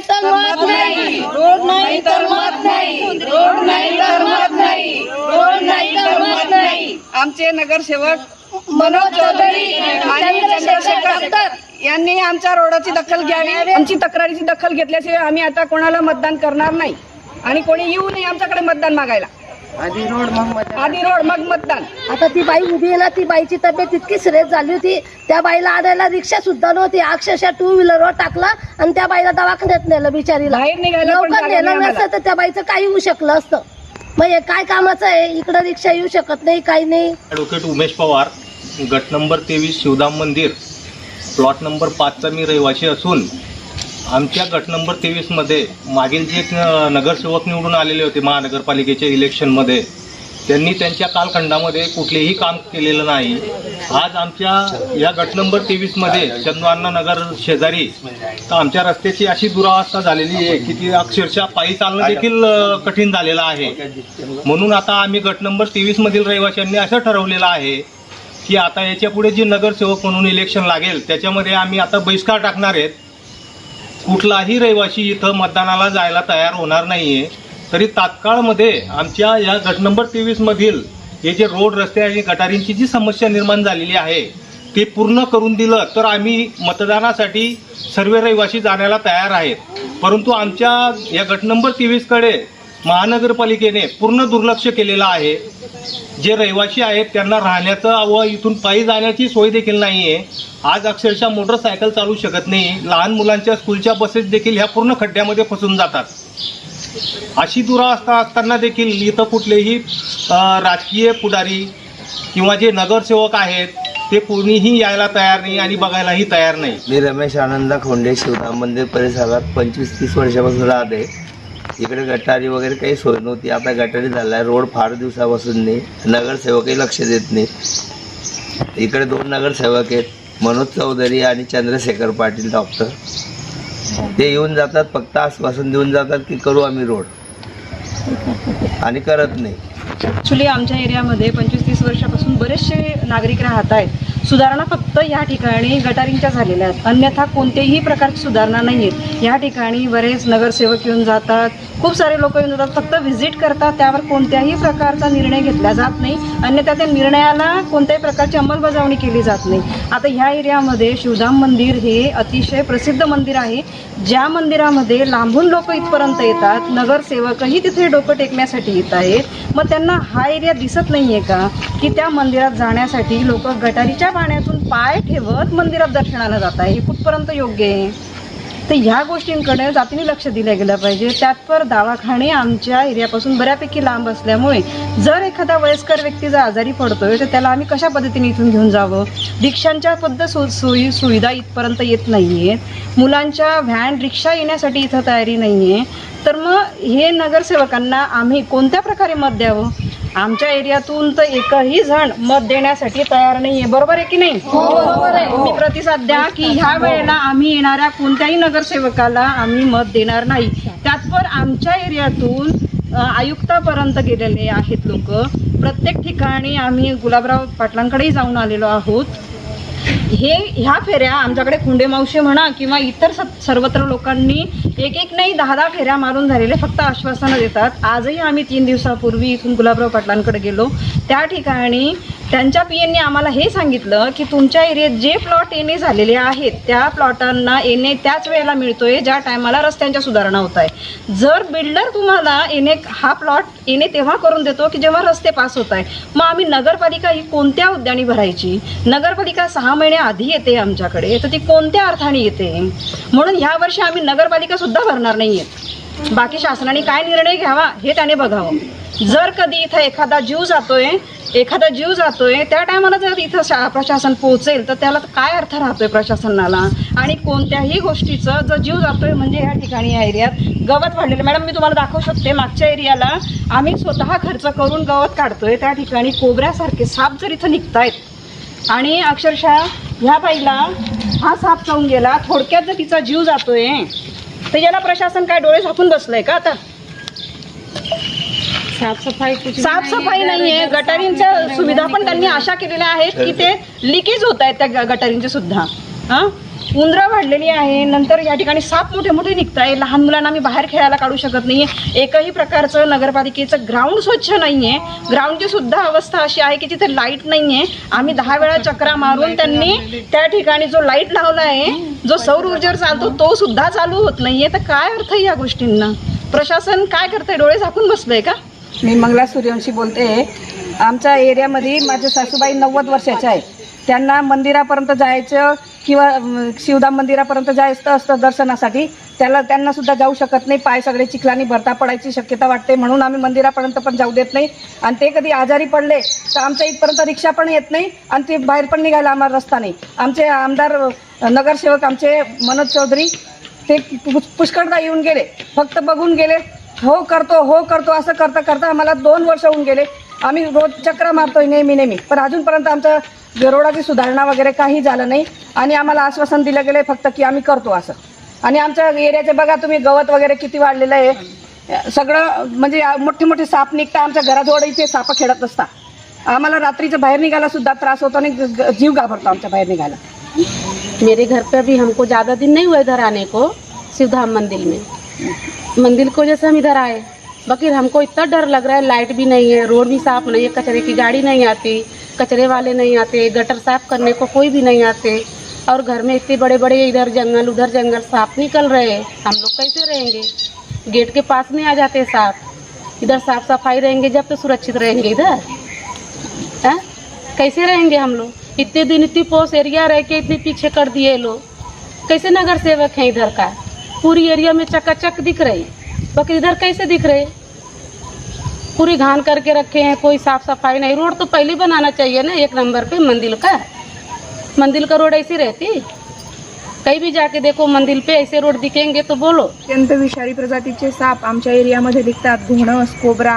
नाही तर मत नाही. रोड नाही तर मत नाही. रोड नाही तर मत नाही. रोड नाही तर मत नाही. आमचे नगरसेवक मनोज चौधरी आणि चंद्रशेखर यांनी आमच्या रोडाची दखल घ्यावी. आमची तक्रारीची दखल घेतल्याशिवाय आम्ही आता कोणाला मतदान करणार नाही. आणि कोणी येऊ नये आमच्याकडे मतदान मागायला. आधी रोड मग मतदान. आता ती बाई उभी आहे ना ती बाईची तब्येत इतकी सिरियस झाली होती. त्या बाईला आणायला रिक्षा सुद्धा नव्हती. अक्षरशः टू व्हीलरवर टाकला आणि त्या बाईला दवाखान्यात नेलं बिचारीला. बाहेर निघायला पण लवकर नेलं आम्हाला. नसतं तर त्या बाईचं काही होऊ शकलं असतं. मग हे काय कामाचं आहे? इकडं रिक्षा येऊ शकत नाही काही नाही. ॲडव्होकेट उमेश पवार गट नंबर तेवीस शिवधाम मंदिर. प्लॉट नंबर पाचचा मी रहिवासी असून आमच्या गट नंबर तेवीसमध्ये मागील जे नगरसेवक निवडून आलेले होते महानगरपालिकेच्या इलेक्शनमध्ये त्यांनी त्यांच्या कालखंडामध्ये कुठलेही काम केलेलं नाही. आज आमच्या या गट नंबर तेवीसमध्ये चंदवांना नगर शेजारी तर आमच्या रस्त्याची अशी दुरावस्था झालेली आहे की ती अक्षरशः पायी चालणं देखील कठीण झालेलं आहे. म्हणून आता आम्ही गट नंबर तेवीसमधील रहिवाशांनी असं ठरवलेलं आहे की आता याच्यापुढे जे नगरसेवक म्हणून इलेक्शन लागेल त्याच्यामध्ये आम्ही आता बहिष्कार टाकणार आहेत. कुठलाही रहिवाशी इथं मतदानाला जायला तयार होणार नाही आहे तरी तात्काळमध्ये आमच्या या गट नंबर तेवीसमधील हे जे रोड रस्ते आणि गटारींची जी समस्या निर्माण झालेली आहे ते पूर्ण करून दिलं तर आम्ही मतदानासाठी सर्व रहिवासी जाण्याला तयार आहेत. परंतु आमच्या या गट नंबर तेवीसकडे महानगरपालिकेने पूर्ण दुर्लक्ष केलेलं आहे. जे रहिवासी आहेत त्यांना राहण्याचं व इथून पायी जाण्याची सोय देखील नाही आहे आज अक्षरशः मोटरसायकल चालू शकत नाही. लहान मुलांच्या स्कूलच्या बसेस देखील ह्या पूर्ण खड्ड्यामध्ये फसून जातात. अशी दुरावस्था असताना देखील इथं कुठलेही राजकीय पुढारी किंवा जे नगरसेवक आहेत ते कोणीही यायला तयार नाही आणि बघायलाही तयार नाही. मी रमेश आनंद खोंडे शिवराम मंदिर परिसरात पंचवीस तीस वर्षापासून राहते. इकडे गटारी वगैरे काही सोय नव्हती. आता गटारी झाला आहे रोड फार दिवसापासून नाही. नगरसेवकही लक्ष देत नाही. इकडे दोन नगरसेवक आहेत. मनोज चौधरी आणि चंद्रशेखर पाटील डॉक्टर ते येऊन जातात. फक्त आश्वासन देऊन जातात की करू आम्ही रोड. आणि करत नाही. ॲक्च्युली आमच्या एरियामध्ये पंचवीस तीस वर्षापासून बरेचसे नागरिक राहत आहेत. सुधारणा फक्त या ठिकाणी गटारींच्या झालेल्या आहेत. अन्यथा कोणत्याही प्रकारची सुधारणा नाही आहेत या ठिकाणी बरेच नगरसेवक येऊन जातात खूप सारे लोक येऊन जातात. फक्त व्हिजिट करतात. त्यावर कोणत्याही प्रकारचा निर्णय घेतला जात नाही. अन्यथा त्या निर्णयाला कोणत्याही प्रकारची अंमलबजावणी केली जात नाही. आता ह्या एरियामध्ये शिवधाम मंदिर हे अतिशय प्रसिद्ध मंदिर आहे. ज्या मंदिरामध्ये लांबून लोक इथपर्यंत येतात नगरसेवकही तिथे डोकं टेकण्यासाठी येत आहेत. मग त्यांना हा एरिया दिसत नाही आहे का? की त्या मंदिरात जाण्यासाठी लोक गटारीच्या पाण्यातून पाय ठेवत मंदिरात दर्शनाला जात आहे हे कुठपर्यंत योग्य आहे? तर ह्या गोष्टींकडे जातीने लक्ष दिलं गेलं पाहिजे. त्यातपर दवाखाने आमच्या एरियापासून बऱ्यापैकी लांब असल्यामुळे जर एखादा वयस्कर व्यक्ती जर आजारी पडतोय तर त्याला आम्ही कशा पद्धतीने इथून घेऊन जावं? रिक्षांच्या पद्धत सो सोयी सुविधा इथपर्यंत येत नाही आहेत मुलांच्या व्हॅन रिक्षा येण्यासाठी इथं तयारी नाही आहे तर मग हे नगरसेवकांना आम्ही कोणत्या प्रकारे मत द्यावं? आमच्या एरियातून तर एकही जण मत देण्यासाठी तयार नाहीये. बरोबर आहे की नाही? तुम्ही प्रतिसाद द्या की ह्या वेळेला आम्ही येणाऱ्या कोणत्याही नगरसेवकाला आम्ही मत देणार नाही. त्याचवर आमच्या एरियातून आयुक्तापर्यंत गेलेले आहेत लोक. प्रत्येक ठिकाणी आम्ही गुलाबराव पाटलांकडेही जाऊन आलेलो आहोत. हे ह्या फेऱ्या आमच्याकडे खुंडे मावशी म्हणा किंवा इतर स- सर्वत्र लोकांनी एक एक नाही दहा दहा फेऱ्या मारून झालेले फक्त आश्वासनं देतात. आजही आम्ही तीन दिवसापूर्वी इथून गुलाबराव पाटलांकडे गेलो. त्या ठिकाणी त्यांच्या पी एनने आम्हाला हे सांगितलं की तुमच्या एरियात जे प्लॉट येणे झालेले आहेत त्या प्लॉटांना येणे त्याच वेळेला मिळतोय ज्या टायमाला रस्त्यांच्या सुधारणा होत आहे जर बिल्डर तुम्हाला येणे हा प्लॉट येणे तेव्हा करून देतो की जेव्हा रस्ते पास होत आहे मग आम्ही नगरपालिका ही कोणत्या उद्याने भरायची? नगरपालिका सहा महिने आधी येते आमच्याकडे तर ती कोणत्या अर्थाने येते? म्हणून ह्या वर्षी आम्ही नगरपालिका सुद्धा भरणार आहेत बाकी शासनाने काय निर्णय घ्यावा हे त्याने बघावं. जर कधी इथं एखादा जीव जातोय एखादा जीव जातोय त्या टायमाला जर इथं शा- प्रशासन पोहोचेल तर त्याला काय अर्थ राहतोय प्रशासनाला? आणि कोणत्याही गोष्टीचं जर जीव जातोय म्हणजे या ठिकाणी या एरियात गवत वाढलेलं. मॅडम मी तुम्हाला दाखवू शकते मागच्या एरियाला आम्ही स्वतः खर्च करून गवत काढतोय त्या ठिकाणी कोबऱ्यासारखे साप जर इथं निघतायत आणि अक्षरशः ह्या बाईला हा साप चावून गेला थोडक्यात जर तिचा जीव जातोय तर याला प्रशासन काय डोळे झाकून बसलंय का आता? साफसफाई साफसफाई नाहीये. गटारींच्या सुविधा पण त्यांनी अशा केलेल्या आहेत की ते लिकेज होत आहेत त्या गटारींचे सुद्धा. हा? उंदरं वाढलेली आहे. नंतर या ठिकाणी साप मोठे मोठे निघत आहे लहान मुलांना आम्ही बाहेर खेळायला काढू शकत नाही एकही प्रकारचं नगरपालिकेचं ग्राउंड स्वच्छ नाही आहे ग्राउंडची सुद्धा अवस्था अशी आहे की तिथे लाइट नाही आहे आम्ही दहा वेळा चक्रा मारून त्यांनी त्या ठिकाणी जो लाइट लावला आहे जो सौर ऊर्जेवर चालतो तो सुद्धा चालू होत नाही आहे तर काय अर्थ आहे या गोष्टींना? प्रशासन काय करतंय? डोळे झाकून बसलंय का? मी मंगला सूर्यवंशी बोलते. आमच्या एरियामध्ये माझे सासूबाई नव्वद वर्षाच्या आहे त्यांना मंदिरापर्यंत जायचं किंवा शिवधाम मंदिरापर्यंत जायचं असतं दर्शनासाठी. त्याला त्यांना सुद्धा जाऊ शकत नाही. पाय सगळे चिखलानी भरता पडायची शक्यता वाटते. म्हणून आम्ही मंदिरापर्यंत पण जाऊ देत नाही. आणि ते कधी आजारी पडले तर आमच्या इथपर्यंत रिक्षा पण येत नाही आणि ते बाहेर पण निघायला आम्हाला रस्ता नाही. आमचे आमदार नगरसेवक आमचे मनोज चौधरी ते पुष्कळदा येऊन गेले. फक्त बघून गेले. हो करतो हो करतो असं करता करता आम्हाला दोन वर्ष होऊन गेले. आम्ही रोज चक्र मारतोय नेहमी नेहमी. पण अजूनपर्यंत आमचं रोडाची सुधारणा वगैरे काही झालं नाही. आणि आम्हाला आश्वासन दिलं गेलं फक्त की आम्ही करतो असं. आणि आमच्या एरियाचे बघा तुम्ही गवत वगैरे किती वाढलेलं आहे. सगळं म्हणजे मोठे मोठे साप निघता आमच्या घराजवळ इथे साप खेळत असता आम्हाला रात्रीचं बाहेर निघायला सुद्धा त्रास होतो आणि जीव घाबरतो आमच्या बाहेर निघायला. मेरे घर पे भी हमको ज़्यादा दिन नहीं हुआ इधर आने को शिवधाम मंदिर में। मंदिर को जैसे हम इधर आए बाकी हमको इतना डर लग रहा है, लाइट भी नहीं है, रोड भी साफ़ नहीं है, कचरे की गाड़ी नहीं आती, कचरे वाले नहीं आते, गटर साफ़ करने को कोई भी नहीं आते, और घर में इतने बड़े बड़े इधर जंगल, उधर जंगल साफ़ निकल रहे हैं। हम लोग कैसे रहेंगे? गेट के पास में आ जाते साफ़। इधर साफ़ सफ़ाई रहेंगे, जब तो सुरक्षित रहेंगे इधर। हैं? कैसे रहेंगे हम लोग? इतने दिन इतनी पोस एरिया रह के इतने पीछे कर दिए लोग। कैसे नगर सेवक हैं इधर का? पूरी एरिया में चकाचक दिख रही। बाकी इधर कैसे दिख रहे? पूरी घान करके रखे हैं कोई साफ सफाई नहीं। रोड तो पहले बनाना चाहिए ना एक नंबर पे मंदिर का। मंदिर का रोड ऐसी रहती? कहीं भी जाके देखो मंदिर पे ऐसे रोड दिखेंगे तो बोलो। अत्यंत विषारी प्रजातीचे साप आमच्या एरियामध्ये दिसतात घोणस कोबरा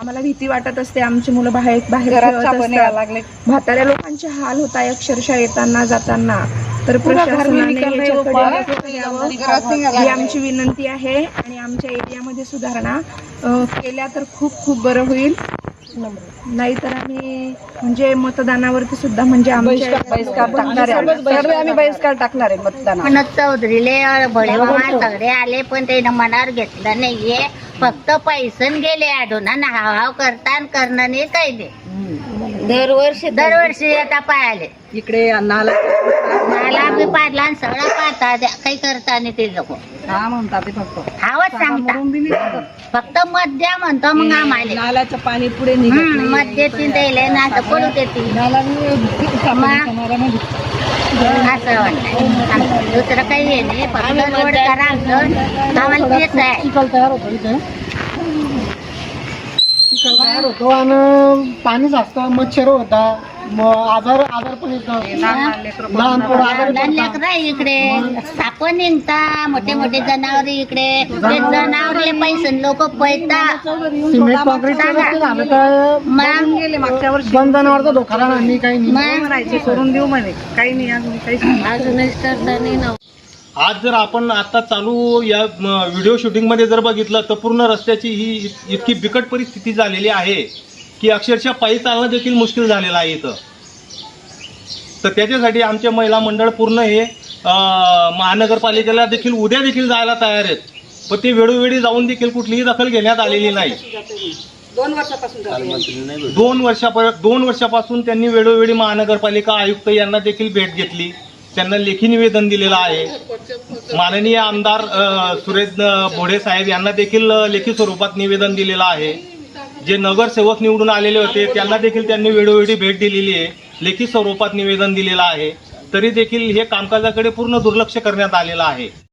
आम्हाला भीती वाटत असते आमची मुलं बाहेर बाहेर खेळत असतात. लागले म्हाताऱ्या लोकांचे हाल होत आहे अक्षरशः येताना जाताना. तर प्रशासनाने ही. आमची विनंती आहे आणि आमच्या एरियामध्ये सुधारणा केल्या तर खूप खूप बरं होईल. नाहीतर आम्ही म्हणजे मतदानावरती सुद्धा म्हणजे आम्ही बहिष्कार टाकणार आहे. मतदान चौधरीले सगळे आले पण ते मनावर घेतलं नाहीये. फक्त पैसन गेले आडून आणि हाव करता करणं नाही काही दरवर्षी दरवर्षी आता पायाले इकडे नाला मला बी पाडला आणि सगळं पाहता काही करता नाही ते लोक. हा ते फक्त. हावच सांगता. फक्त मत द्या म्हणतो मग आम्हाला. नाल्याचं पाणी पुढे निघत हम्म, मत देतील. द्यायला ना तर पडू देतील असं वाटतं दुसरं काही हे नाही. फक्त रोड करा आमचं आम्हाला तेच आहे. तयार होतो आणि पाणी साचतं मच्छर होता. मग आजार आजार पण येतात. लहान पोरं आजारी लहान पडतात. लेकरं इकडे. साप निघता मोठे मोठे जनावर इकडे. ते जनावरले पैसे लोक पैता सिमेंट कॉन्क्रीट रस्ते झालं तर मग गेले मागच्या वर्षी. बंद जनावरचा धोका राहणार नाही काही नाही. मग म्हणायचे करून देऊ म्हणे. काही नाही अजून काही अजूनच करता नाही ना आज जर आपण आता चालू या म, व्हिडिओ शूटिंगमध्ये जर बघितलं तर पूर्ण रस्त्याची ही इत- इतकी बिकट परिस्थिती झालेली आहे. की अक्षरशः पायी चालणं देखील मुश्किल झालेलं आहे इथं. तर त्याच्यासाठी आमचे महिला मंडळ पूर्ण हे महानगरपालिकेला देखील उद्या देखील जायला तयार आहेत. पण ते वेळोवेळी जाऊन देखील कुठलीही दखल घेण्यात आलेली नाही. दोन वर्षापासून. दोन वर्षापर्यंत दोन वर्षापासून त्यांनी वेळोवेळी महानगरपालिका आयुक्त यांना देखील भेट घेतली. त्यांना लेखी निवेदन दिलेलं आहे. माननीय आमदार सुरेश भोडे साहेब यांना देखील लेखी स्वरूपात निवेदन दिलेलं आहे. जे नगरसेवक निवडून आलेले होते त्यांना देखील त्यांनी वेळोवेळी भेट दिलेली आहे लेखी स्वरूपात निवेदन दिलेलं आहे. तरी देखील हे कामकाजाकडे पूर्ण दुर्लक्ष करण्यात आलेलं आहे.